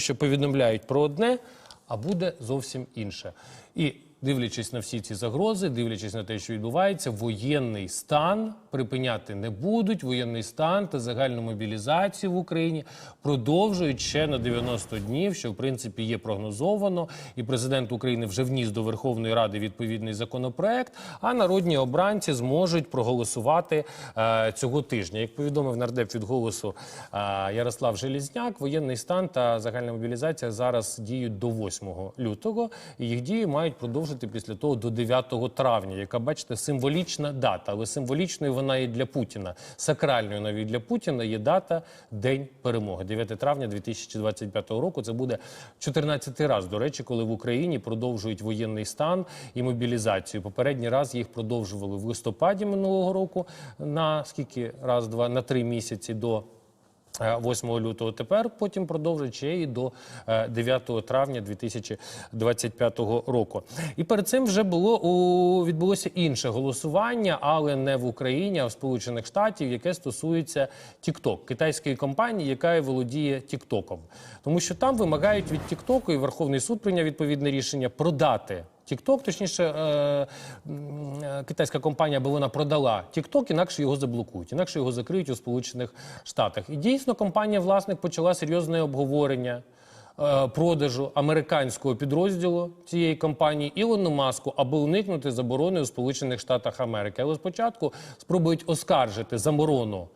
що повідомляють про одне, а буде зовсім інше. І дивлячись на всі ці загрози, дивлячись на те, що відбувається, воєнний стан припиняти не будуть. Воєнний стан та загальну мобілізацію в Україні продовжують ще на 90 днів, що в принципі є прогнозовано. І президент України вже вніс до Верховної Ради відповідний законопроект. А народні обранці зможуть проголосувати е, цього тижня. Як повідомив нардеп від голосу е, Ярослав Желізняк, воєнний стан та загальна мобілізація зараз діють до 8 лютого, і їх дії мають продовжити після того до 9 травня, яка бачите символічна дата, але символічною вона і для Путіна. Сакральною навіть для Путіна є дата День перемоги. 9 травня 2025 року. Це буде 14-й раз, до речі, коли в Україні продовжують воєнний стан і мобілізацію. Попередній раз їх продовжували в листопаді минулого року на скільки раз, два на три місяці до. Е, 8 лютого тепер потім продовжить і до е, 9 травня 2025 року. І перед цим вже було у відбулося інше голосування, але не в Україні, а в Сполучених Штатів, яке стосується TikTok, китайської компанії, яка володіє TikTok. Тому що там вимагають від TikTok, і Верховний суд прийняв відповідне рішення продати. TikTok, точніше, е, китайська компанія, аби вона продала TikTok, інакше його заблокують, інакше його закриють у Сполучених Штатах. І дійсно компанія власник почала серйозне обговорення е, продажу американського підрозділу цієї компанії Ілону Маску, аби уникнути заборони у Сполучених Штатах Америки. Але спочатку спробують оскаржити заборону